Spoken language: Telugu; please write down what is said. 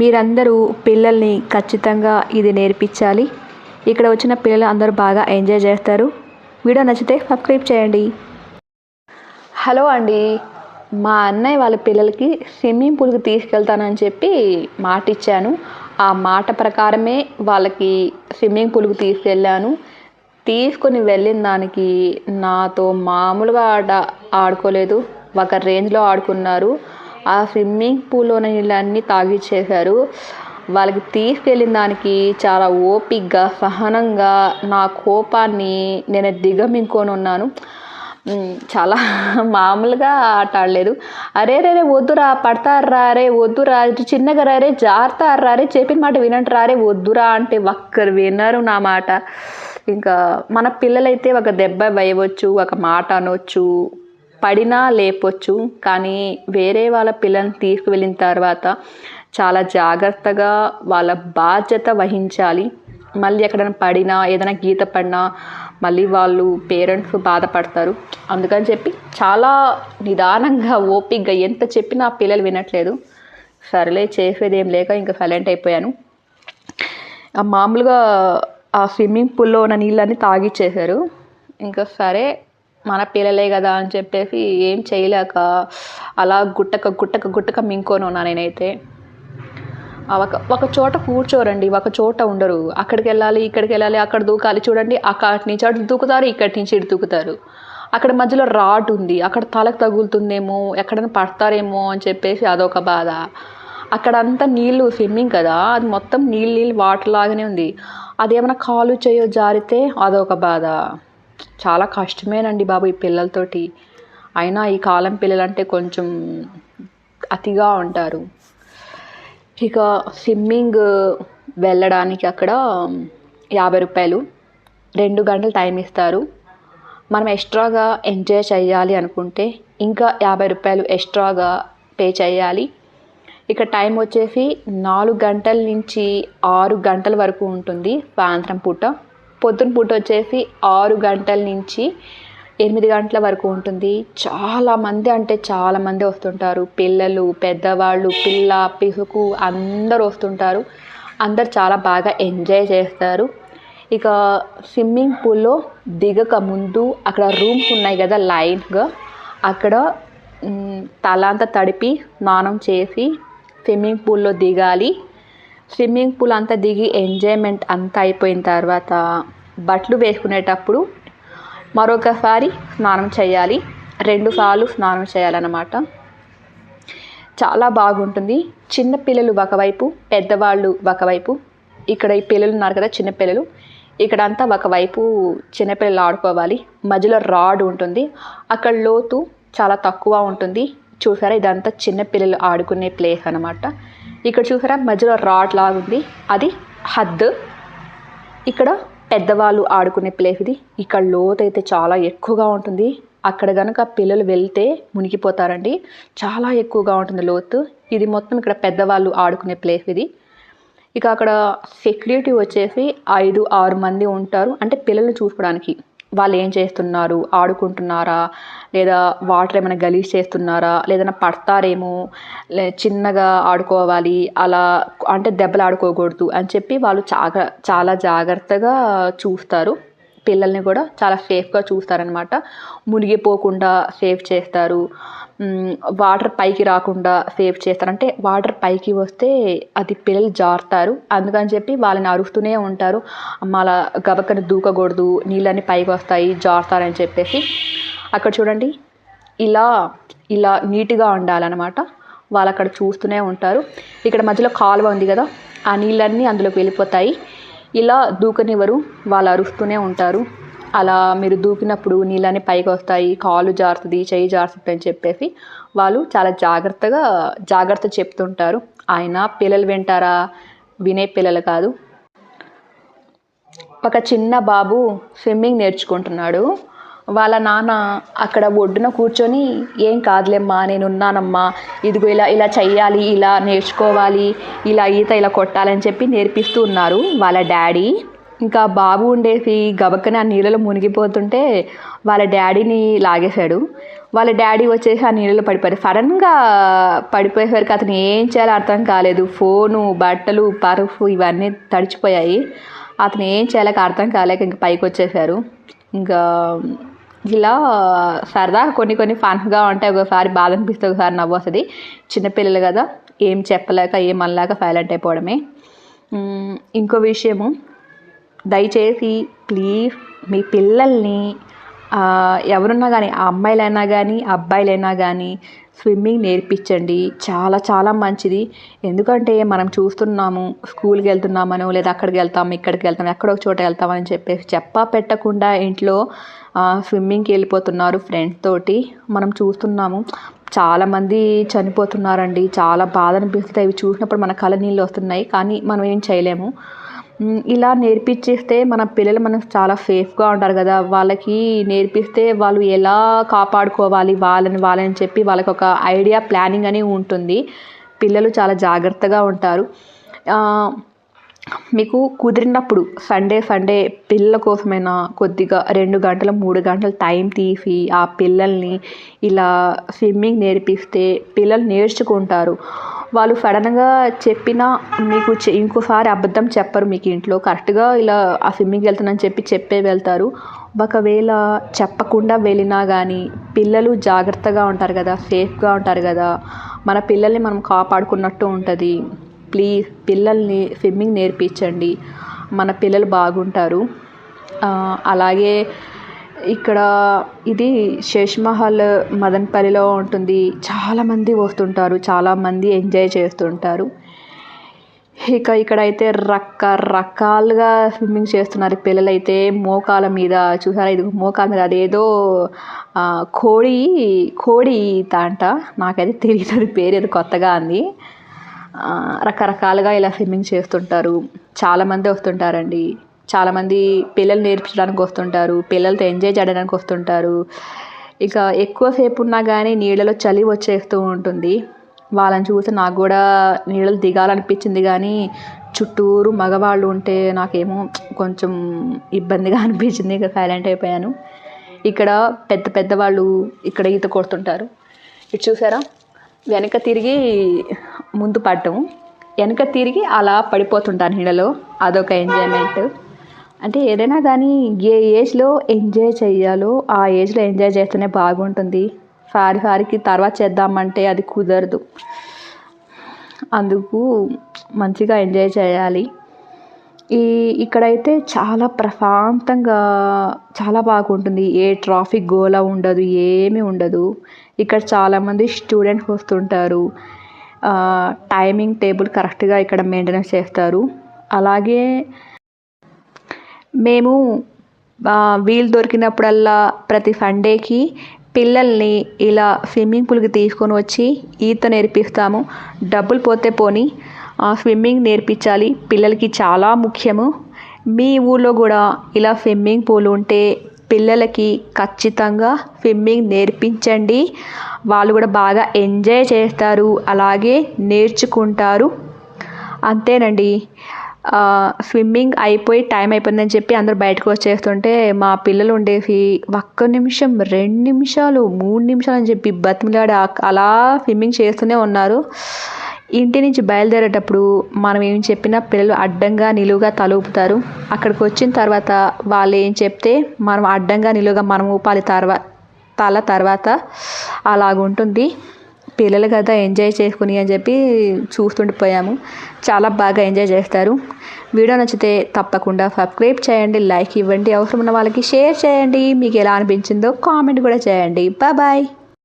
మీరందరూ పిల్లల్ని ఖచ్చితంగా ఇది నేర్పించాలి. ఇక్కడ వచ్చిన పిల్లలు అందరూ బాగా ఎంజాయ్ చేస్తారు. వీడియో నచ్చితే సబ్స్క్రైబ్ చేయండి. హలో అండి. మా అన్నయ్య వాళ్ళ పిల్లలకి స్విమ్మింగ్ పూల్కి తీసుకెళ్తానని చెప్పి మాట ఇచ్చాను ఆ మాట ప్రకారమే వాళ్ళకి స్విమ్మింగ్ పూల్కి తీసుకెళ్ళాను. తీసుకొని వెళ్ళిన దానికి నాతో మామూలుగా ఆట ఆడుకోలేదు. ఒక రేంజ్లో ఆడుకున్నారు. ఆ స్విమ్మింగ్ పూల్లో నీళ్ళన్నీ తాగిచ్చేశారు. వాళ్ళకి తీసుకెళ్ళిన దానికి చాలా ఓపిగ్గా సహనంగా నా కోపాన్ని నేను దిగమింగుకొని ఉన్నాను. చాలా మామూలుగా ఆట ఆడలేదు. అరే రే రే వద్దురా పడతారా రే వద్దురా ఇటు చిన్నగా రారే జారుతారా రే చెప్పిన మాట వినండి రారే వద్దురా అంటే ఒక్కరు వినరు నా మాట. ఇంకా మన పిల్లలైతే ఒక దెబ్బ వేయవచ్చు ఒక మాట అనవచ్చు పడినా లేపొచ్చు కానీ వేరే వాళ్ళ పిల్లల్ని తీసుకువెళ్ళిన తర్వాత చాలా జాగ్రత్తగా వాళ్ళ బాధ్యత వహించాలి. మళ్ళీ ఎక్కడైనా పడినా ఏదైనా గీత పడినా మళ్ళీ వాళ్ళు పేరెంట్స్ బాధపడతారు. అందుకని చెప్పి చాలా నిదానంగా ఓపికగా ఎంత చెప్పినా ఆ పిల్లలు వినట్లేదు. సరేలే చేసేది ఏం లేక ఇంకా సైలెంట్ అయిపోయాను. ఆ మామూలుగా ఆ స్విమ్మింగ్ పూల్లో ఉన్న నీళ్ళని తాగిచ్చేశారు. ఇంకా సరే మన పిల్లలే కదా అని చెప్పేసి ఏం చేయలేక అలా గుట్టక గుట్టక గుట్టక మింకొని ఉన్నా నేనైతే. ఒక ఒక చోట కూర్చోరండి ఒక చోట ఉండరు. అక్కడికి వెళ్ళాలి ఇక్కడికి వెళ్ళాలి అక్కడ దూకాలి. చూడండి అక్కడి నుంచి అటు దూకుతారు ఇక్కడి నుంచి ఇటు దూకుతారు. అక్కడ మధ్యలో రాడ్ ఉంది అక్కడ తలకు తగులుతుందేమో ఎక్కడైనా పడతారేమో అని చెప్పేసి అదొక బాధ. అక్కడంతా నీళ్ళు స్విమ్మింగ్ కదా అది మొత్తం నీళ్ళు నీళ్ళు వాటర్ లాగానే ఉంది. అదేమైనా కాలు చేయో జారితే అదొక బాధ. చాలా కష్టమేనండి బాబు ఈ పిల్లలతోటి. అయినా ఈ కాలం పిల్లలంటే కొంచెం అతిగా ఉంటారు. ఇక స్విమ్మింగ్ వెళ్ళడానికి అక్కడ యాభై రూపాయలు రెండు గంటలు టైం ఇస్తారు. మనం ఎక్స్ట్రాగా ఎంజాయ్ చేయాలి అనుకుంటే ఇంకా యాభై రూపాయలు ఎక్స్ట్రాగా పే చేయాలి. ఇక టైం వచ్చేసి నాలుగు గంటల నుంచి ఆరు గంటల వరకు ఉంటుంది సాయంత్రం పూట. పొద్దున పూట వచ్చేసి ఆరు గంటల నుంచి ఎనిమిది గంటల వరకు ఉంటుంది. చాలామంది అంటే చాలామంది వస్తుంటారు. పిల్లలు పెద్దవాళ్ళు పిల్ల పిసుకు అందరూ వస్తుంటారు. అందరు చాలా బాగా ఎంజాయ్ చేస్తారు. ఇక స్విమ్మింగ్ పూల్లో దిగక ముందు అక్కడ రూమ్స్ ఉన్నాయి కదా లైన్గా అక్కడ తల అంతా తడిపి స్నానం చేసి స్విమ్మింగ్ పూల్లో దిగాలి. స్విమ్మింగ్ పూల్ అంతా దిగి ఎంజాయ్మెంట్ అంతా అయిపోయిన తర్వాత బట్టలు వేసుకునేటప్పుడు మరొకసారి స్నానం చేయాలి. రెండు సార్లు స్నానం చేయాలన్నమాట. చాలా బాగుంటుంది. చిన్న పిల్లలు ఒకవైపు పెద్దవాళ్ళు ఒకవైపు. ఇక్కడ ఈ పిల్లలు ఉన్నారు కదా చిన్నపిల్లలు ఇక్కడ అంతా ఒకవైపు చిన్నపిల్లలు ఆడుకోవాలి. మధ్యలో రాడ్ ఉంటుంది. అక్కడ లోతు చాలా తక్కువ ఉంటుంది. చూసారా? ఇదంతా చిన్న పిల్లలు ఆడుకునే ప్లేస్ అనమాట ఇక్కడ చూసారా? మధ్యలో రాడ్ లాగా ఉంది. అది హద్. ఇక్కడ పెద్దవాళ్ళు ఆడుకునే ప్లేస్ ఇది. ఇక్కడ లోతు అయితే చాలా ఎక్కువగా ఉంటుంది. అక్కడ కనుక పిల్లలు వెళ్తే మునిగిపోతారండి. చాలా ఎక్కువగా ఉంటుంది లోతు. ఇది మొత్తం ఇక్కడ పెద్దవాళ్ళు ఆడుకునే ప్లేస్ ఇది. ఇక అక్కడ సెక్యూరిటీ వచ్చేసి ఐదు ఆరు మంది ఉంటారు. అంటే పిల్లల్ని చూసుకోవడానికి. వాళ్ళు ఏం చేస్తున్నారు? ఆడుకుంటున్నారా? లేదా వాటర్ ఏమైనా గలీజ్ చేస్తున్నారా? లేదన్నా పడతారేమో? లే చిన్నగా ఆడుకోవాలి అలా అంటే దెబ్బలు ఆడుకోకూడదు అని చెప్పి వాళ్ళు చాలా చాలా జాగ్రత్తగా చూస్తారు. పిల్లల్ని కూడా చాలా సేఫ్గా చూస్తారనమాట మునిగిపోకుండా సేఫ్ చేస్తారు. వాటర్ పైకి రాకుండా సేఫ్ చేస్తారు అంటే వాటర్ పైకి వస్తే అది పిల్లలు జారుతారు. అందుకని చెప్పి వాళ్ళని అరుస్తూనే ఉంటారు. అమ్మ అలా గబక్కన దూకకూడదు నీళ్ళన్నీ పైకి వస్తాయి జారుతారని చెప్పేసి. అక్కడ చూడండి ఇలా ఇలా నీట్గా ఉండాలన్నమాట. వాళ్ళు అక్కడ చూస్తూనే ఉంటారు. ఇక్కడ మధ్యలో కాలువ ఉంది కదా ఆ నీళ్ళన్నీ అందులోకి వెళ్ళిపోతాయి. ఇలా దూకనివ్వరు వాళ్ళు అరుస్తూనే ఉంటారు. అలా మీరు దూకినప్పుడు నీళ్ళని పైకి వస్తాయి కాలు జారుతుంది చెయ్యి జారుతుంది అని చెప్పేసి వాళ్ళు చాలా జాగ్రత్తగా జాగ్రత్త చెప్తుంటారు. ఆయన పిల్లలు వింటారా? వినే పిల్లలు కాదు. ఒక చిన్న బాబు స్విమ్మింగ్ నేర్చుకుంటున్నాడు. వాళ్ళ నాన్న అక్కడ ఒడ్డున కూర్చొని ఏం కాదులేమ్మా నేను ఉన్నానమ్మా ఇదిగో ఇలా ఇలా చెయ్యాలి ఇలా నేర్చుకోవాలి ఇలా ఈత ఇలా కొట్టాలని చెప్పి నేర్పిస్తూ ఉన్నారు వాళ్ళ డాడీ. ఇంకా బాబు ఉండేసి గబక్కనే ఆ నీళ్ళలో మునిగిపోతుంటే వాళ్ళ డాడీని లాగేశాడు. వాళ్ళ డాడీ వచ్చేసి ఆ నీళ్ళలో పడిపోయారు సడన్గా పడిపోయేసరికి అతను ఏం చేయాలో అర్థం కాలేదు. ఫోను బట్టలు పరుపు ఇవన్నీ తడిచిపోయాయి. అతను ఏం చేయాలో అర్థం కాలేక ఇంక పైకి వచ్చేసారు. ఇంకా ఇలా సరదా కొన్ని కొన్ని ఫన్గా ఉంటాయి. ఒకసారి బాధ అనిపిస్తుంది ఒకసారి నవ్వు వస్తుంది. చిన్నపిల్లలు కదా ఏం చెప్పలేక ఏం అనలేక సైలెంట్ అయిపోవడమే. ఇంకో విషయము. దయచేసి ప్లీజ్ మీ పిల్లల్ని ఎవరున్నా కానీ ఆ అమ్మాయిలైనా కానీ అబ్బాయిలైనా కానీ స్విమ్మింగ్ నేర్పించండి. చాలా చాలా మంచిది. ఎందుకంటే మనం చూస్తున్నాము స్కూల్కి వెళ్తున్నామను లేదా అక్కడికి వెళ్తాము ఇక్కడికి వెళ్తాము ఎక్కడో ఒక చోట వెళ్తామని చెప్పేసి చెప్పా పెట్టకుండా ఇంట్లో స్విమ్మింగ్కి వెళ్ళిపోతున్నారు ఫ్రెండ్స్ తోటి. మనం చూస్తున్నాము చాలామంది చనిపోతున్నారండి. చాలా బాధ అనిపిస్తుంది. ఇవి చూసినప్పుడు మన కళ్ళ నీళ్ళు వస్తున్నాయి. కానీ మనం ఏం చేయలేము. ఇలా నేర్పించేస్తే మన పిల్లలు మనకు చాలా సేఫ్గా ఉంటారు కదా. వాళ్ళకి నేర్పిస్తే వాళ్ళు ఎలా కాపాడుకోవాలి వాళ్ళని వాళ్ళని చెప్పి వాళ్ళకి ఒక ఐడియా ప్లానింగ్ అని ఉంటుంది. పిల్లలు చాలా జాగ్రత్తగా ఉంటారు. మీకు కుదిరినప్పుడు సండే సండే పిల్లల కోసమైనా కొద్దిగా రెండు గంటలు మూడు గంటలు టైం తీసి ఆ పిల్లల్ని ఇలా స్విమ్మింగ్ నేర్పిస్తే పిల్లలు నేర్చుకుంటారు. వాళ్ళు సడన్గా చెప్పినా మీకు చె- ఇంకోసారి అబద్ధం చెప్పరు మీకు ఇంట్లో. కరెక్ట్గా ఇలా ఆ స్విమ్మింగ్కి వెళ్తున్నానని చెప్పి చెప్పే వెళ్తారు. ఒకవేళ చెప్పకుండా వెళ్ళినా కానీ పిల్లలు జాగ్రత్తగా ఉంటారు కదా సేఫ్గా ఉంటారు కదా మన పిల్లల్ని మనం కాపాడుకున్నట్టు ఉంటుంది. ప్లీజ్ పిల్లల్ని స్విమ్మింగ్ నేర్పించండి. మన పిల్లలు బాగుంటారు. అలాగే ఇక్కడ ఇది శేష్మహల్ మదనపల్లిలో ఉంటుంది. చాలామంది వస్తుంటారు. చాలామంది ఎంజాయ్ చేస్తుంటారు. ఇక ఇక్కడైతే రకరకాలుగా స్విమ్మింగ్ చేస్తున్నారు పిల్లలైతే. మోకాల మీద చూసారా? ఇది మోకాల మీద అదేదో కోడి కోడి ఈత అంట. నాకైతే తెలియదు అది పేరు ఏదో కొత్తగా ఉంది. రకరకాలుగా ఇలా స్విమ్మింగ్ చేస్తుంటారు. చాలామంది వస్తుంటారండి. చాలామంది పిల్లలు నేర్పించడానికి వస్తుంటారు పిల్లలతో ఎంజాయ్ చేయడానికి వస్తుంటారు. ఇక ఎక్కువసేపు ఉన్నా కానీ నీళ్ళలో చలి వచ్చేస్తూ ఉంటుంది. వాళ్ళని చూసి నాకు కూడా నీళ్ళలో దిగాలనిపించింది కానీ చుట్టూరు మగవాళ్ళు ఉంటే నాకేమో కొంచెం ఇబ్బందిగా అనిపించింది. ఇక సైలెంట్ అయిపోయాను. ఇక్కడ పెద్ద పెద్ద వాళ్ళు ఇక్కడ ఈత కొడుతుంటారు. ఇటు చూసారా? వెనక తిరిగి ముందు పడ్డం. వెనక తిరిగి అలా పడిపోతుంటాను నీళ్ళలో. అదొక ఎంజాయ్మెంట్ అంటే ఏదైనా కానీ ఏ ఏజ్లో ఎంజాయ్ చేయాలో ఆ ఏజ్లో ఎంజాయ్ చేస్తేనే బాగుంటుంది. ఫారి ఫారికి తర్వాత చేద్దామంటే అది కుదరదు. అందుకు మంచిగా ఎంజాయ్ చేయాలి. ఈ ఇక్కడైతే చాలా ప్రశాంతంగా చాలా బాగుంటుంది. ఏ ట్రాఫిక్ గోల ఉండదు ఏమీ ఉండదు. ఇక్కడ చాలామంది స్టూడెంట్స్ వస్తుంటారు. టైమింగ్ టేబుల్ కరెక్ట్గా ఇక్కడ మెయింటెనెన్స్ చేస్తారు. అలాగే మేము వీలు దొరికినప్పుడల్లా ప్రతి సండేకి పిల్లల్ని ఇలా స్విమ్మింగ్ పూల్కి తీసుకొని వచ్చి ఈత నేర్పిస్తాము. డబ్బులు పోతే పోని ఆ, స్విమ్మింగ్ నేర్పించాలి. పిల్లలకి చాలా ముఖ్యము. మీ ఊళ్ళో కూడా ఇలా స్విమ్మింగ్ పూల్ ఉంటే పిల్లలకి ఖచ్చితంగా స్విమ్మింగ్ నేర్పించండి. వాళ్ళు కూడా బాగా ఎంజాయ్ చేస్తారు. అలాగే నేర్చుకుంటారు. అంతేనండి. స్విమ్మింగ్ అయిపోయి టైం అయిపోయిందని చెప్పి అందరూ బయటకు వచ్చేస్తుంటే మా పిల్లలు ఉండేసి ఒక్క నిమిషం రెండు నిమిషాలు మూడు నిమిషాలు అని చెప్పి బతిమిలాడి అలా స్విమ్మింగ్ చేస్తూనే ఉన్నారు. ఇంటి నుంచి బయలుదేరేటప్పుడు మనం ఏం చెప్పినా పిల్లలు అడ్డంగా నిలువుగా తల ఊపుతారు. అక్కడికి వచ్చిన తర్వాత వాళ్ళు ఏం చెప్తే మనం అడ్డంగా నిలువుగా మనం ఊపాలి తర్వాత తల తర్వాత అలాగుంటుంది. పిల్లలు కదా ఎంజాయ్ చేసుకుని అని చెప్పి చూస్తుండిపోయాము చాలా బాగా ఎంజాయ్ చేస్తారు. వీడియో నచ్చితే తప్పకుండా సబ్స్క్రైబ్ చేయండి లైక్ ఇవ్వండి. అవసరం ఉన్న వాళ్ళకి షేర్ చేయండి. మీకు ఎలా అనిపించిందో కామెంట్ కూడా చేయండి. బాయ్